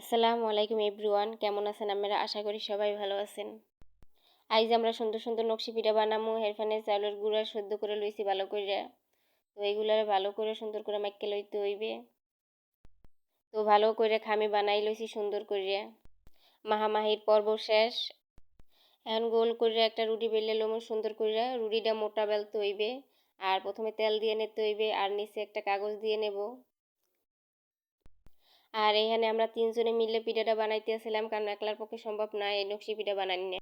আসসালামু আলাইকুম এভরিওয়ান, কেমন আছেন আমরা আশা করি সবাই ভালো আছেন। আইজ আমরা সুন্দর সুন্দর নকশি পিঠা বানামু হেরফানে চাউলের গুঁড়া সদ্য করে লইছি ভালো করে তো এইগুলার ভালো করে সুন্দর করে মাইকে লইতে হইবে। তো ভালো করে খামি বানাই লইছি সুন্দর করে মাহামাহির পর্ব শেষ। এখন গোল করে একটা রুটি বেলে লমু সুন্দর করে রুটিটা মোটা বেলতে হইবে, আর প্রথমে তেল দিয়ে নিতে হইবে, আর নিচে একটা কাগজ দিয়ে নেব। আর এখানে আমরা তিনজনে মিলে পিঠাটা বানাইতেছিলাম কারণ একলার পক্ষে সম্ভব নয় এই নকশি পিঠা বানানি না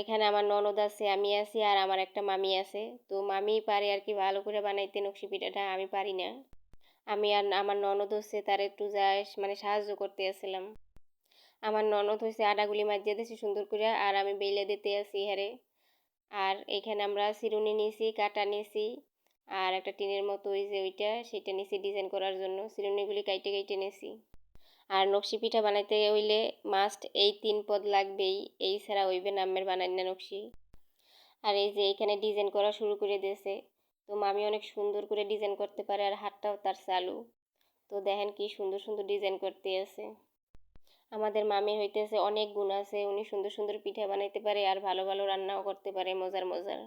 এখানে আমার ননদ আছে, আমি আছি, আর আমার একটা মামি আছে। তো মামি পারে আর কি ভালো করে বানাইতে নকশি পিঠাটা, আমি পারি না। আমি আর আমার ননদ হচ্ছে, তার একটু যা মানে সাহায্য করতে আসছিলাম। আমার ননদ হয়েছে আটাগুলি মাজিয়ে দিয়েছি সুন্দর করে, আর আমি বেলে দিতে আসি হারে আর এখানে আমরা চিরুনি নিয়েছি, কাটা নিয়েছি আর একটা টিনের মতো ওই যে ওইটা, সেটা নিচে ডিজাইন করার জন্য। চিরুনিগুলি কাইটে কাইটে নিয়েছি আর নকশি পিঠা বানাইতে হইলে মাস্ট এই তিন পদ লাগবেই। এই ছাড়া হইবে নামের বানাই না নকশি। আর এই যে এখানে ডিজাইন করা শুরু করে দিয়েছে। তো মামি অনেক সুন্দর করে ডিজাইন করতে পারে আর হাতটাও তার চালু। তো দেখেন কি সুন্দর সুন্দর ডিজাইন করতে আছে। আমাদের মামি হইতেছে অনেক গুণ আছে। উনি সুন্দর সুন্দর পিঠা বানাইতে পারে আর ভালো ভালো রান্নাও করতে পারে, মজার মজার।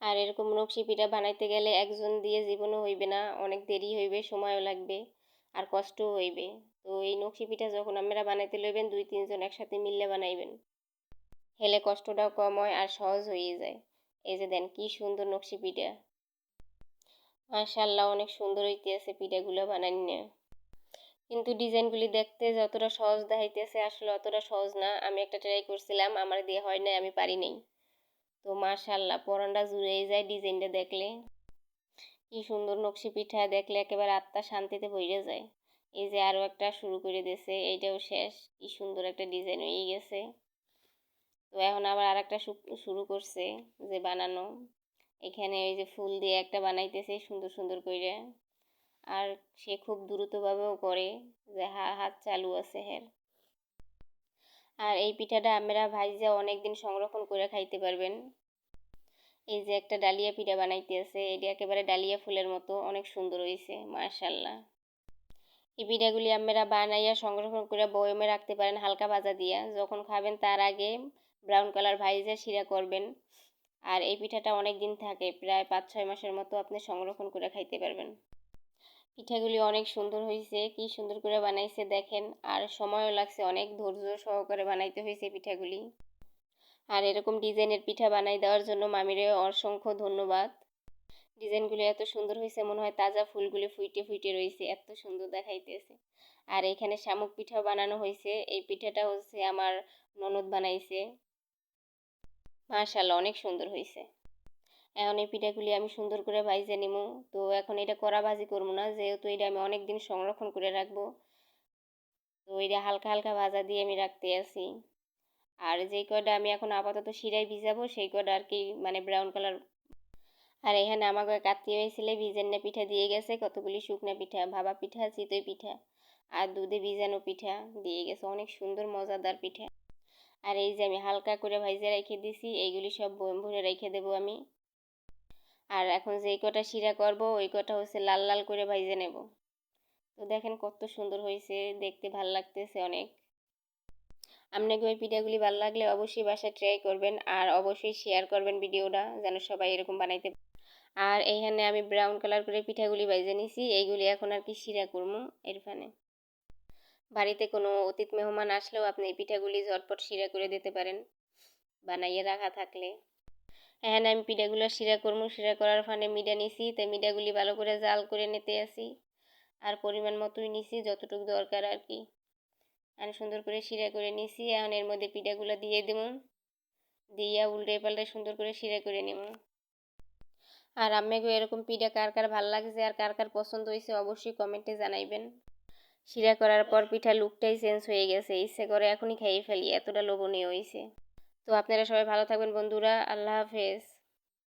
আর এরকম নকশি পিঠা বানাইতে গেলে একজন দিয়ে জীবনও হইবে না, অনেক দেরি হইবে, সময়ও লাগবে আর কষ্টও হইবে। তো এই নকশি পিঠা যখন আপনারা বানাইতে লইবেন, দুই তিনজন একসাথে মিললে বানাইবেন। হেলে কষ্টটাও কম হয় আর সহজ হয়ে যায়। এই যে দেন, কি সুন্দর নকশি পিঠা। মাশাল্লাহ অনেক সুন্দর হইতেছে পিঠাগুলো বানাই না কিন্তু ডিজাইনগুলি দেখতে যতটা সহজ দেখাইতেছে, আসলে অতটা সহজ না। আমি একটা ট্রাই করছিলাম, আমার দিয়ে হয় নাই, আমি পারি নাই। তো মাশাল্লাহ পরানটা জুড়েই যায় ডিজাইনটা দেখলে। কি সুন্দর নকশি পিঠা দেখলে একেবারে আত্মা শান্তিতে ভরে যায়। এই যে আরও একটা শুরু করে দিয়েছে এইটাও শেষ। কি সুন্দর একটা ডিজাইন হয়ে গেছে। তো এখন আবার আর একটা শুরু করছে যে বানানো। এখানে ওই যে ফুল দিয়ে একটা বানাইতেছে সুন্দর সুন্দর করে আর সে খুব দ্রুতভাবেও করে যে হা, হাত চালু আছে হের। আর এই পিঠাটা আমরা ভাইজা অনেক দিন সংরক্ষণ করে খাইতে পারবেন। এই যে একটা ডালিয়া পিঠা বানাইতে আছে এটি একেবারে ডালিয়া ফুলের মতো, অনেক সুন্দর হয়েছে মার্শাল্লাহ এই পিঠাগুলি আপনারা বানাইয়া সংরক্ষণ করে বয়মে রাখতে পারেন হালকা ভাজা দিয়া। যখন খাবেন তার আগে ব্রাউন কালার ভাইজা শিরা করবেন। আর এই পিঠাটা অনেক দিন থাকে, প্রায় পাঁচ ছয় মাসের মতো আপনি সংরক্ষণ করে খাইতে পারবেন। পিঠাগুলি অনেক সুন্দর হয়েছে কি সুন্দর করে বানাইছে দেখেন। আর সময়ও লাগছে, অনেক ধৈর্য সহকারে বানাইতে হয়েছে পিঠাগুলি। আর এরকম ডিজাইনের পিঠা বানাই দেওয়ার জন্য মামিরে অসংখ্য ধন্যবাদ। ডিজাইনগুলি এত সুন্দর হয়েছে, মনে হয় তাজা ফুলগুলি ফুইটে ফুইটে রয়েছে, এত সুন্দর দেখাইতেছে। আর এখানে শামুক পিঠাও বানানো হয়েছে, এই পিঠাটা হচ্ছে আমার ননদ বানাইছে। মাশাল্লাহ অনেক সুন্দর হয়েছে। এখন এই পিঠাগুলি আমি সুন্দর করে ভাইজে নিব তো এখন এটা কড়া ভাজি করব না, যেহেতু এটা আমি অনেক দিন সংরক্ষণ করে রাখব। তো এটা হালকা হালকা ভাজা দিয়ে আমি রাখতে আসি আর যেই কয়টা আমি এখন আপাতত শিরায় ভিজাবো, সেই কয়টা আর কি মানে ব্রাউন কালার আর এখানে আমাকে কাতি হয়েছিল ভিজেন্না পিঠা দিয়ে গেছে, কতগুলি শুকনা পিঠা ভাবা পিঠা, চিতই পিঠা আর দুধে ভিজানো পিঠা দিয়ে গেছে। অনেক সুন্দর, মজাদার পিঠা। আর এই যে আমি হালকা করে ভাইজে রেখে দিছি, এইগুলি সব ভরে রেখে দেবো আমি। আর এখন যেই কটা শিরা করব, ওই কটা হচ্ছে লাল লাল করে ভাইজে নেব। তো দেখেন কত সুন্দর হয়েছে দেখতে ভালো লাগতেছে অনেক। আপনাকে ওই পিঠাগুলি ভালো লাগলে অবশ্যই বাসায় ট্রাই করবেন আর অবশ্যই শেয়ার করবেন ভিডিওটা যেন সবাই এরকম বানাইতে আর এইখানে আমি ব্রাউন কালার করে পিঠাগুলি বাইজে নিছি, এইগুলি এখন আর কি শিরা করব এরফানে। বাড়িতে কোনো অতীত মেহমান আসলেও আপনি এই পিঠাগুলি ঝটপট শিরা করে দিতে পারেন, বানাইয়ে রাখা থাকলে। এখানে আমি পিঠাগুলো শিরা করব শিরা করার ফানে মিডা নিছি, তো মিডাগুলি ভালো করে জাল করে নিতে আসি। আর পরিমাণ মতোই নিছি, যতটুকু দরকার আর কি। আর সুন্দর করে শিরা করে নিছি। এখন এর মধ্যে পিঠাগুলো দিয়ে দেব। দিয়া উল্টে পাল্টে সুন্দর করে শিরা করে নেব। আর আম্মেগো, এরকম পিঠা কার কার ভালো লাগছে আর কার কার পছন্দ হয়েছে অবশ্যই কমেন্টে জানাইবেন। শিরা করার পর পিঠা লুকটাই চেঞ্জ হয়ে গেছে। ইচ্ছে করে এখনই খাইয়ে ফেলি, এতটা লোভনীয় হয়েছে। তো আপনারা সবাই ভালো থাকবেন বন্ধুরা। আল্লাহ হাফেজ।